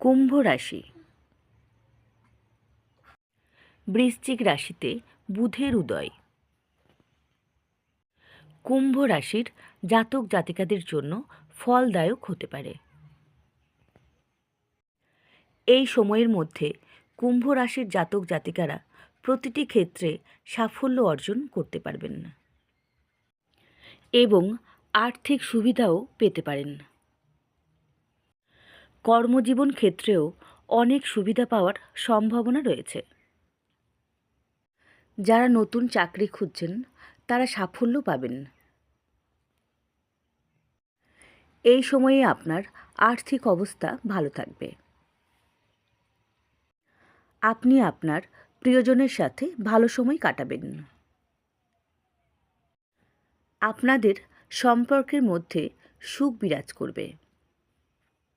কুম্ভ রাশি। বৃশ্চিক রাশিতে বুধের উদয়। কুম্ভ রাশির জাতক জাতিকাদের জন্য ফলদায়ক হতে পারে। এই সময়ের মধ্যে কুম্ভ রাশির জাতক জাতিকারা প্রতিটি ক্ষেত্রে সাফল্য অর্জন করতে পারবেন এবং আর্থিক সুবিধাও পেতে পারেন কর্মজীবন ক্ষেত্রেও অনেক সুবিধা পাওয়ার সম্ভাবনা রয়েছে। যারা নতুন চাকরি খুঁজছেন, তারা সাফল্য পাবেন। এই সময়ে আপনার আর্থিক অবস্থা ভালো থাকবে। আপনি আপনার প্রিয়জনের সাথে ভালো সময় কাটাবেন। আপনাদের সম্পর্কের মধ্যে সুখ বিরাজ করবে।